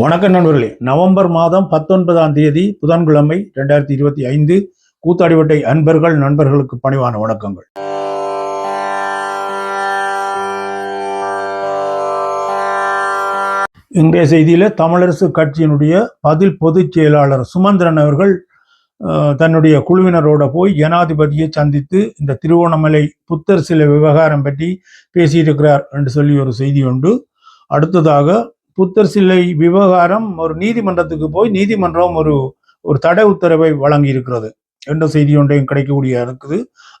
வணக்கம் நண்பர்களே நவம்பர் மாதம் பத்தொன்பதாம் தேதி புதன்கிழமை ரெண்டாயிரத்தி இருபத்தி ஐந்து கூத்தாடிவட்டை அன்பர்கள் நண்பர்களுக்கு பணிவான வணக்கங்கள். இன்றைய செய்தியில் தமிழரசு கட்சியினுடைய பதில் பொதுச் செயலாளர் சுமந்திரன் அவர்கள் தன்னுடைய குழுவினரோட போய் ஜனாதிபதியை சந்தித்து இந்த திருவோணமலை புத்தர் சிலை விவகாரம் பற்றி பேசியிருக்கிறார் என்று சொல்லி ஒரு செய்தி உண்டு. அடுத்ததாக புத்தர் சிலை விவகாரம் ஒரு நீதிமன்றத்துக்கு போய் நீதிமன்றம் ஒரு ஒரு தடை உத்தரவை வழங்கி இருக்கிறது என்ற செய்தி ஒன்றையும் கிடைக்கக்கூடிய இருக்குது.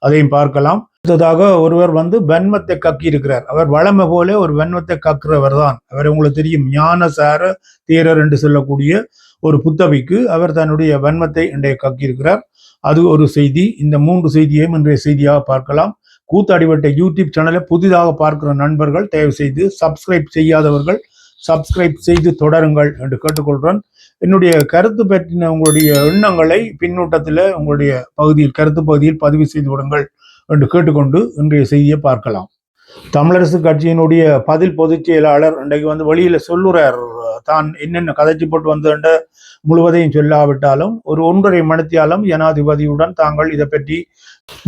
அதையும் பார்க்கலாம். அடுத்ததாக ஒருவர் வந்து வெண்மத்தை கக்கி இருக்கிறார் அவர் வளமை போல ஒரு வெண்மத்தை கக்குறவர் தான். அவர் உங்களுக்கு தெரியும். ஞானசார தீரர் என்று சொல்லக்கூடிய ஒரு புத்தவிக்கு அவர் தன்னுடைய வெண்மத்தை இன்றைய கக்கி இருக்கிறார் அது ஒரு செய்தி. இந்த மூன்று செய்தியையும் இன்றைய செய்தியாக பார்க்கலாம். கூத்தாடிவட்ட யூடியூப் சேனலை புதிதாக பார்க்கிற நண்பர்கள் தயவு செய்து சப்ஸ்கிரைப் செய்யாதவர்கள் சப்ஸ்கிரைப் செய்து தொடருங்கள் என்று கேட்டுக்கொள்கிறேன் என்னுடைய கருத்து பற்றின உங்களுடைய எண்ணங்களை பின்னூட்டத்தில் உங்களுடைய பகுதியில் கருத்து பகுதியில் பதிவு செய்து விடுங்கள் என்று கேட்டுக்கொண்டு இன்றைய செய்தியை பார்க்கலாம். தமிழரசு கட்சியினுடைய பதில் பொதுச் செயலாளர் இன்றைக்கு வந்து வெளியில சொல்லுறார். தான் என்னென்ன கதைச்சி போட்டு வந்த முழுவதையும் சொல்லாவிட்டாலும் ஒரு ஒன்றரை மணித்தியாலும் ஜனாதிபதியுடன் தாங்கள் இதை பற்றி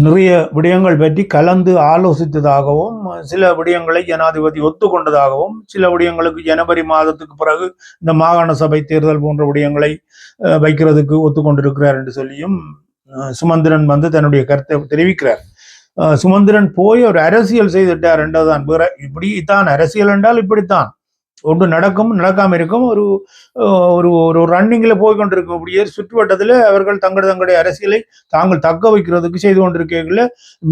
நிறைய விடயங்கள் பற்றி கலந்து ஆலோசித்ததாகவும் சில விடயங்களை ஜனாதிபதி ஒத்துக்கொண்டதாகவும் சில விடயங்களுக்கு ஜனவரி மாதத்துக்கு பிறகு இந்த மாகாண சபை தேர்தல் போன்ற விடயங்களை வைக்கிறதுக்கு ஒத்துக்கொண்டிருக்கிறார் என்று சொல்லியும் சுமந்திரன் வந்து தன்னுடைய கருத்தை தெரிவிக்கிறார். சுமந்திரன் போய் ஒரு அரசியல் செய்துட்டார் என்றதான் வேற இப்படித்தான் அரசியல் என்றால் இப்படித்தான். ஒன்று நடக்கும் நடக்காம இருக்கும். ஒரு ஒரு ஒரு ரன்னிங்கில் போய் கொண்டிருக்கக்கூடிய சுற்றுவட்டத்தில் அவர்கள் தங்கள் தங்களுடைய அரசியலை தாங்கள் தக்க வைக்கிறதுக்கு செய்து கொண்டிருக்கீங்கள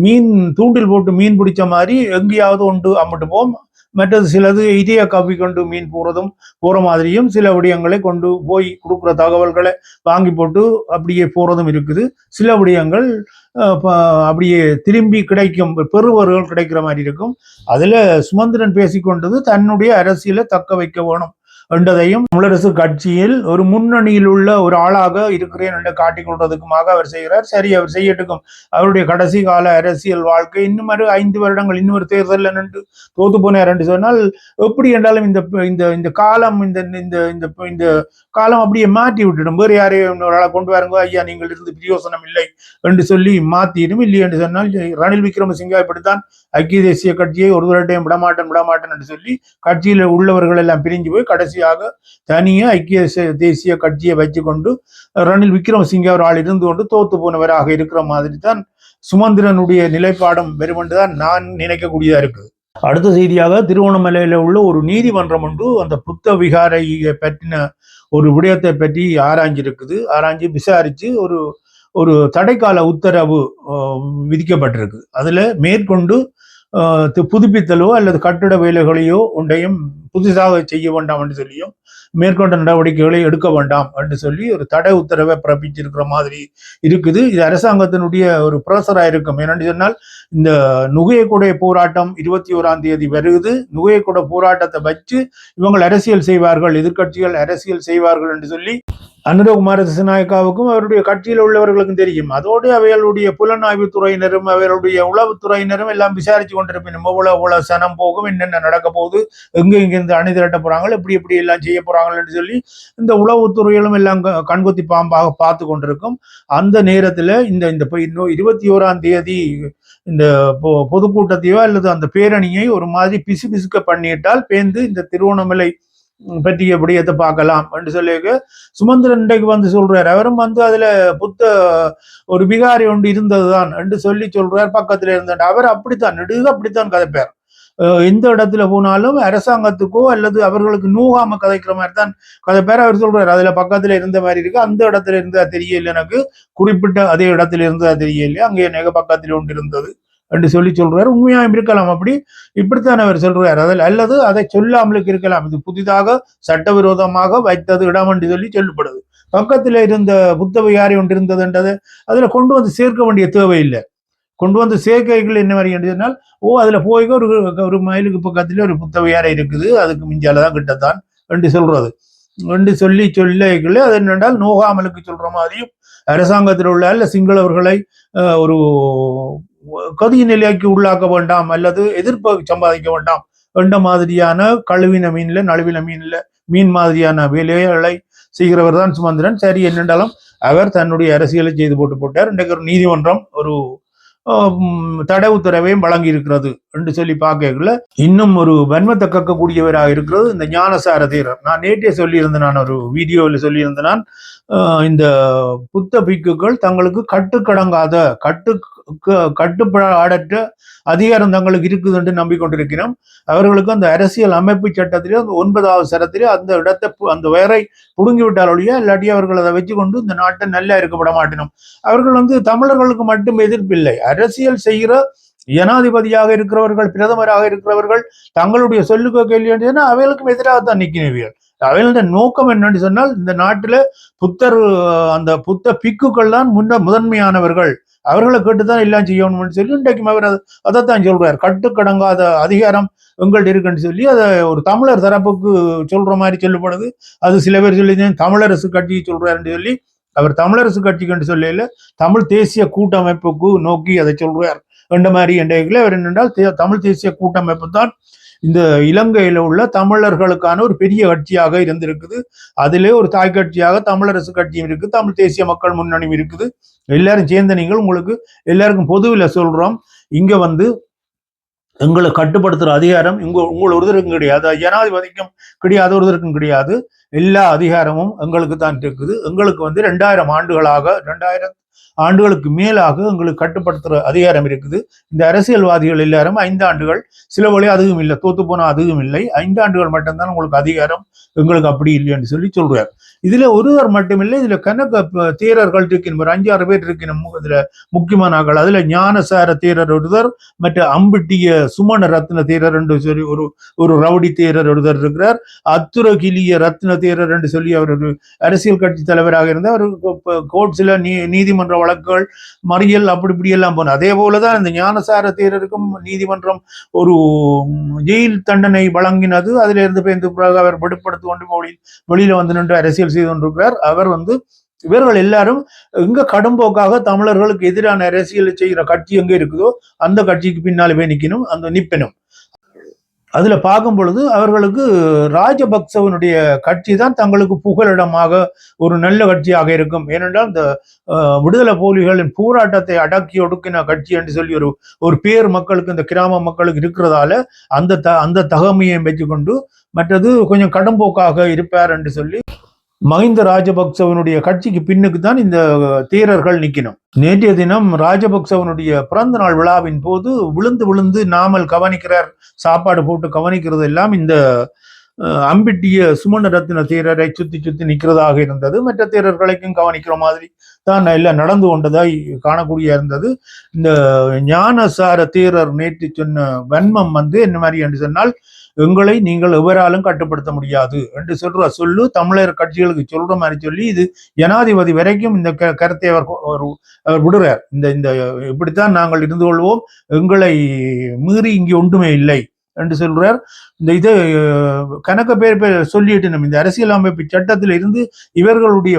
மீன் தூண்டில் போட்டு மீன் பிடிச்ச மாதிரி எங்கேயாவது ஒன்று அம்பிட்டு போம் மற்றது சிலது இதய காப்பி கொண்டு மீன் போறதும் போற மாதிரியும் சில விடயங்களை கொண்டு போய் கொடுக்குற தகவல்களை வாங்கி போட்டு அப்படியே போறதும் இருக்குது. சில விடயங்கள் அப்படியே திரும்பி கிடைக்கும் பெறுவர்கள் கிடைக்கிற மாதிரி இருக்கும். அதுல சுமந்திரன் பேசிக்கொண்டது தன்னுடைய அரசியலை தக்க வைக்க வேணும். என்றதையும் தமிழரசு கட்சியில் ஒரு முன்னணியில் உள்ள ஒரு ஆளாக இருக்கிறேன் என்று காட்டிக்கொள்வதற்குமாக அவர் செய்கிறார். சரி அவர் செய்யட்டுக்கும். அவருடைய கடைசி கால அரசியல் வாழ்க்கை இன்னும் ஒரு ஐந்து வருடங்கள் இன்னொரு தேர்தல் நின்று தோத்து போனார் என்று சொன்னால் எப்படி என்றாலும் இந்த இந்த இந்த காலம் இந்த இந்த இந்த இந்த காலம் அப்படியே மாற்றி விட்டுடும். வேறு யாரையும் இன்னொரு ஆளை கொண்டு வாருங்க. ஐயா நீங்கள் இருந்து பிரயோசனம் இல்லை என்று சொல்லி மாத்திடும். இல்லை என்று சொன்னால் ரணில் விக்ரமசிங்கா இப்படித்தான் ஐக்கிய தேசிய கட்சியை ஒரு விடமாட்டேன் விடமாட்டேன் என்று சொல்லி கட்சியில் உள்ளவர்கள் எல்லாம் பிரிஞ்சு போய் கட்சியாக தனியே ஐக்கிய தேசிய கட்சியை வச்சுக்கொண்டு ரணில் விக்ரமசிங்கே ஒரு ஆள் இருந்து கொண்டு தோத்து போனவராக இருக்கிற மாதிரி தான் சுமந்திரனுடைய நிலைப்பாடும் வெறுமென்று தான் நான் நினைக்கக்கூடியதாக இருக்குது அடுத்த செய்தியாக திருவண்ணாமலையில் உள்ள ஒரு நீதிமன்றம் ஒன்று அந்த புத்த விகாரையை பற்றின ஒரு விடயத்தை பற்றி ஆராய்ஞ்சிருக்குது. ஆராய்ஞ்சு விசாரிச்சு ஒரு ஒரு தடைக்கால உத்தரவு விதிக்கப்பட்டிருக்கு. அதுல மேற்கொண்டு புதுப்பித்தலோ அல்லது கட்டிட வேலைகளையோ ஒன்றையும் புதுசாக செய்ய வேண்டாம் என்று சொல்லியும் மேற்கொண்ட நடவடிக்கைகளை எடுக்க வேண்டாம் என்று சொல்லி ஒரு தடை உத்தரவை பிறப்பிச்சிருக்கிற மாதிரி இருக்குது. இது அரசாங்கத்தினுடைய ஒரு பிரசராக இருக்கும். ஏனென்று சொன்னால் இந்த நுகையக்குடை போராட்டம் இருபத்தி ஓராம் தேதி வருகுது நுகையக்கூட போராட்டத்தை வச்சு இவங்கள் அரசியல் செய்வார்கள் எதிர்க்கட்சிகள் அரசியல் செய்வார்கள் என்று சொல்லி அனுரகுமார திசநாயக்காவுக்கும் அவருடைய கட்சியில் உள்ளவர்களுக்கும் தெரியும். அதோடு அவைகளுடைய புலனாய்வு துறையினரும் அவர்களுடைய உளவுத்துறையினரும் எல்லாம் விசாரிச்சு கொண்டிருப்பினும் எவ்வளவு எவ்வளவு சனம் போகும் என்னென்ன நடக்க போகுது? எங்க இங்கிருந்து அணி திரட்ட போறாங்க எப்படி எப்படி எல்லாம் செய்ய போறாங்கன்னு சொல்லி இந்த உளவுத்துறைகளும் எல்லாம் க- கண்கொத்தி பாம்பாக பார்த்து கொண்டிருக்கும். அந்த நேரத்துல இந்த இந்த இன்னும் இருபத்தி ஓராம் தேதி இந்த பொ- பொதுக்கூட்டத்தையோ அல்லது அந்த பேரணியை ஒரு மாதிரி பிசு பிசுக்க பண்ணிட்டால் பேந்து இந்த திருவண்ணாமலை ம், எப்படி எதை பார்க்கலாம் என்று சொல்லி சுமந்திரன் இன்றைக்கு வந்து சொல்றார். அவரும் வந்து அதுல புத்த ஒரு விகாரி ஒன்று இருந்ததுதான் என்று சொல்லி சொல்றார். பக்கத்துல இருந்தார் அவர் அப்படித்தான் நெடுக அப்படித்தான் கதைப்பார். எந்த இடத்துல போனாலும் அரசாங்கத்துக்கோ அல்லது அவர்களுக்கு நூகாம கதைக்கிற மாதிரி தான் கதைப்பார். அவர் சொல்றாரு அதுல பக்கத்துல இருந்த மாதிரி இருக்கு. அந்த இடத்துல இருந்தா தெரியல எனக்கு. குறிப்பிட்ட அதே இடத்துல இருந்தா தெரியல. அங்கே எனக்கு பக்கத்துல ஒன்று இருந்தது. என்று சொல்லி சொல்றாரு. உண்மையாக இருக்கலாம். அப்படி இப்படித்தான் அவர் சொல்றார். அதில் அல்லது அதை சொல்லாமலுக்கு இருக்கலாம். இது புதிதாக சட்டவிரோதமாக வைத்தது இடம் என்று சொல்லி சொல்லப்படுது. பக்கத்துல இருந்த புத்த விகாரி ஒன்று இருந்ததுன்றது அதுல கொண்டு வந்து சேர்க்க வேண்டிய தேவையில்லை. கொண்டு வந்து சேர்க்கைகள் என்ன மாதிரி என்று சொன்னால் ஓ அதுல போய் ஒரு ஒரு மயிலுக்கு பக்கத்துல ஒரு புத்தவையாரை இருக்குது? அதுக்கு மிஞ்சால தான் கிட்டத்தான் என்று சொல்றது. என்று சொல்லி சொல்லிக்கல அது என்னென்றால் நோகாமலுக்கு சொல்ற மாதிரியும் அரசாங்கத்தில் உள்ள அல்ல சிங்களவர்களை அஹ், ஒரு கதிய நிலைக்கு உள்ளாக்க வேண்டாம் அல்லது எதிர்ப்பு சம்பாதிக்க வேண்டாம். என்ற மாதிரியான கழுவின மீன்ல நழுவின மீன்ல மீன் மாதிரியான வேலைகளை செய்கிறவர் தான் சுமந்திரன். சரி என்னென்றாலும் அவர் தன்னுடைய அரசியலை செய்து போட்டு போட்டார். இன்றைக்கு ஒரு நீதிமன்றம் ஒரு தடை உத்தரவையும் வழங்கி இருக்கிறது என்று சொல்லி பார்க்கல இன்னும் ஒரு வன்மத்தை கக்கக்கூடியவராக இருக்கிறது இந்த ஞானசார தீரர் நான் நேற்றே சொல்லியிருந்தேன் நான் ஒரு வீடியோவில் சொல்லியிருந்தேன் நான், இந்த புத்த பிக்குகள் தங்களுக்கு கட்டுக்கடங்காத கட்டு கட்டுப்பாடற்ற அதிகாரம் தங்களுக்கு இருக்குது என்று நம்பிக்கொண்டிருக்கிறோம். அவர்களுக்கு அந்த அரசியல் அமைப்பு சட்டத்திலே அந்த ஒன்பதாவது சரத்திலே அந்த இடத்தை அந்த வேரை புடுங்கி ஒழிய இல்லாட்டி அவர்கள் அதை வச்சுக்கொண்டு இந்த நாட்டை நல்லா இருக்கப்பட மாட்டினோம். அவர்கள் வந்து தமிழர்களுக்கு மட்டும் எதிர்ப்பில்லை அரசியல் செய்கிற ஜனாதிபதியாக இருக்கிறவர்கள் பிரதமராக இருக்கிறவர்கள் தங்களுடைய சொல்லுக்கு கேள்வி வேண்டியதுன்னா அவைகளுக்கும் எதிராகத்தான் நிற்கிறவர்கள் அவைகளுடைய நோக்கம் என்னன்னு சொன்னால் இந்த நாட்டில புத்தர் அந்த புத்த பிக்குகள் தான் முன்ன முதன்மையானவர்கள். அவர்களை கேட்டுதான் எல்லாம் செய்யணும்னு சொல்லி இன்றைக்கும் அவர் அதைத்தான் சொல்றார். கட்டுக்கடங்காத அதிகாரம் எங்கள்கிட்ட இருக்குன்னு சொல்லி அதை ஒரு தமிழர் தரப்புக்கு சொல்ற மாதிரி சொல்லப்படுது. அது சில பேர் சொல்லி தமிழரசு கட்சி சொல்றாருன்னு சொல்லி அவர் தமிழரசு கட்சிக்கு சொல்லல தமிழ் தேசிய கூட்டமைப்புக்கு நோக்கி அதை சொல்றார். கண்டமாரி மாதிரி என்ற அவர் என்னென்றால் தே- தமிழ் தேசிய கூட்டமைப்பு தான் இந்த இலங்கையில் உள்ள தமிழர்களுக்கான ஒரு பெரிய கட்சியாக இருந்திருக்குது. அதிலே ஒரு தாய் கட்சியாக தமிழரசு கட்சியும் இருக்குது தமிழ் தேசிய மக்கள் முன்னணியும் இருக்குது. எல்லாரும் சேர்ந்த நீங்கள் உங்களுக்கு எல்லாருக்கும் பொதுவில் சொல்றோம். இங்கே வந்து எங்களை கட்டுப்படுத்துகிற அதிகாரம் இங்க உங்கள் ஒருத்தருக்கும் கிடையாது. ஜனாதிபதிக்கும் கிடையாது ஒருத்தருக்கும் கிடையாது. எல்லா அதிகாரமும் எங்களுக்கு தான் இருக்குது. எங்களுக்கு வந்து ரெண்டாயிரம் ஆண்டுகளாக ரெண்டாயிரம் ஆண்டுகளுக்கு மேலாக எங்களுக்கு கட்டுப்படுத்துற அதிகாரம் இருக்குது. இந்த அரசியல்வாதிகள் எல்லாரும் ஐந்து ஆண்டுகள் சில வழி அதுவும் இல்லை தோத்து போனா அதுவும் இல்லை. ஐந்து ஆண்டுகள் மட்டும்தான் உங்களுக்கு அதிகாரம் எங்களுக்கு அப்படி இல்லைன்னு சொல்லி சொல்றார். இதுல ஒருவர் மட்டுமில்லை இதுல கணக்கு தீரர்கள் தேரர்கள் அஞ்சாறு பேர் இருக்கின்ற இதுல முக்கியமான அதுல ஞானசார தேரர் ஒருதர் மற்ற அம்பிட்டிய சுமண ரத்ன தேரர் என்று சொல்லி ஒரு ஒரு ரவுடி தேரர் ஒருதர் இருக்கிறார். அத்துரகிலிய ரத்ன தேரர் என்று சொல்லி அவர் ஒரு அரசியல் கட்சி தலைவராக இருந்தார். அவர் கோர்ட்ஸ்ல நீ நீதிமன்ற வழக்குகள் மறியல் அப்படி இப்படி எல்லாம் போன. அதே போலதான் இந்த ஞானசார தேரருக்கும் நீதிமன்றம் ஒரு ஜெயில் தண்டனை வழங்கினது. அதுல இருந்து பேருந்து பிறகு அவர் விடுபடுத்து கொண்டு வெளியில் வெளியில வந்து நின்று அரசியல் செய்து கொண்டிருக்கிறார். அவர் வந்து இவர்கள் எல்லாரும் எங்க கடும்போக்காக தமிழர்களுக்கு எதிரான அரசியல் செய்கிற கட்சி எங்க இருக்குதோ அந்த கட்சிக்கு பின்னால் போய் நிக்கணும். அந்த நிப்பனும். அதுல பார்க்கும் பொழுது அவர்களுக்கு ராஜபக்சவனுடைய கட்சி தான் தங்களுக்கு புகலிடமாக ஒரு நல்ல கட்சியாக இருக்கும். ஏனென்றால் இந்த விடுதலை போலிகளின் போராட்டத்தை அடக்கி ஒடுக்கின கட்சி என்று சொல்லி ஒரு ஒரு பேர் மக்களுக்கு இந்த கிராம மக்களுக்கு இருக்கிறதால அந்த த அந்த தகமையை வச்சுக்கொண்டு மற்றது கொஞ்சம் கடும்போக்காக இருப்பார் என்று சொல்லி மஹிந்த ராஜபக்சவனுடைய கட்சிக்கு பின்னுக்கு தான் இந்த தீரர்கள் நிக்கணும். நேற்றைய தினம் ராஜபக்சவனுடைய பிறந்த நாள் விழாவின் போது விழுந்து விழுந்து நாமல் கவனிக்கிறார் சாப்பாடு போட்டு கவனிக்கிறது எல்லாம் இந்த அம்பிட்டிய சுமண ரத்தின தீரரை சுத்தி சுத்தி நிக்கிறதாக இருந்தது. மற்ற தீரர்களைக்கும் கவனிக்கிற மாதிரி தான் எல்லாம் நடந்து கொண்டதாய் காணக்கூடிய இருந்தது. இந்த ஞானசார தீரர் நேற்று சொன்ன வன்மம் வந்து என்ன மாதிரி என்று சொன்னால் எங்களை நீங்கள் எவராலும் கட்டுப்படுத்த முடியாது என்று சொல்ற சொல்லு தமிழர் கட்சிகளுக்கு சொல்ற மாதிரி சொல்லி இது ஜனாதிபதி வரைக்கும் இந்த க- கருத்தை அவர் அவர் அவர் விடுறார். இந்த இந்த இப்படித்தான் நாங்கள் இருந்து கொள்வோம். எங்களை மீறி இங்கே ஒன்றுமே இல்லை. என்று சொல்றார். இந்த இதை அஹ், கணக்க பேர் சொல்லிட்டு நம்ம இந்த அரசியலமைப்பு சட்டத்தில் இருந்து இவர்களுடைய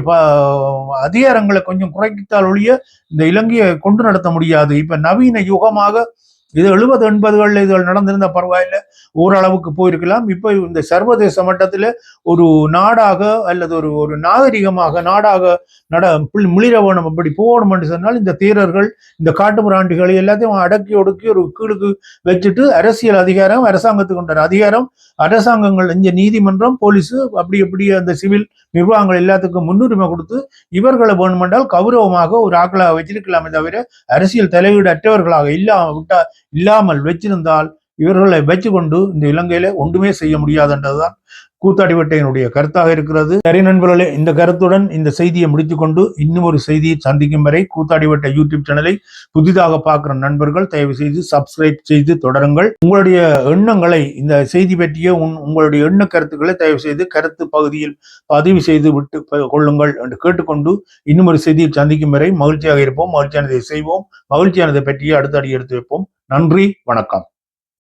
அதிகாரங்களை கொஞ்சம் குறைத்தால் ஒழிய இந்த இலங்கையை கொண்டு நடத்த முடியாது. இப்ப நவீன யுகமாக இது எழுபது எண்பதுகளில் இதுகள் நடந்திருந்தா பரவாயில்ல. ஓரளவுக்கு போயிருக்கலாம். இப்போ இந்த சர்வதேச மட்டத்தில் ஒரு நாடாக அல்லது ஒரு ஒரு நாகரிகமாக நாடாக நட புள்- மிளிர வேணும் அப்படி போகணும் என்று சொன்னால் இந்த தீரர்கள் இந்த காட்டுமிராண்டிகளை எல்லாத்தையும் அடக்கி ஒடுக்கி ஒரு கீழுக்கு வச்சுட்டு அரசியல் அதிகாரம் அரசாங்கத்துக்கு உண்டான அதிகாரம் அரசாங்கங்கள் இந்த நீதிமன்றம் போலீஸு அப்படி அப்படி அந்த சிவில் நிர்வாகங்கள் எல்லாத்துக்கும் முன்னுரிமை கொடுத்து இவர்களை வேணுமென்றால் கௌரவமாக ஒரு ஆக்களாக வச்சிருக்கலாமே தவிர அரசியல் தலையீடு அற்றவர்களாக இல்லாம விட்டா இல்லாமல் வச்சிருந்தால் இவர்களை வச்சுக்கொண்டு இந்த இலங்கையில ஒன்றுமே செய்ய முடியாதுன்றதுதான் கூத்தாடிவட்டையினுடைய கருத்தாக இருக்கிறது. சரி நண்பர்களே இந்த கருத்துடன் இந்த செய்தியை முடித்துக்கொண்டு இன்னும் ஒரு செய்தியை சந்திக்கும் வரை கூத்தாடிவட்ட யூடியூப் சேனலை புதிதாக பார்க்கிற நண்பர்கள் தயவு செய்து சப்ஸ்கிரைப் செய்து தொடருங்கள். உங்களுடைய எண்ணங்களை இந்த செய்தி பற்றிய உன் உங்களுடைய எண்ண கருத்துக்களை தயவு செய்து கருத்து பகுதியில் பதிவு செய்து விட்டு கொள்ளுங்கள் என்று கேட்டுக்கொண்டு இன்னும் ஒரு செய்தியை சந்திக்கும் வரை மகிழ்ச்சியாக இருப்போம் மகிழ்ச்சியானதை செய்வோம் மகிழ்ச்சியானதை பற்றிய அடுத்த அடி எடுத்து வைப்போம். நன்றி வணக்கம்.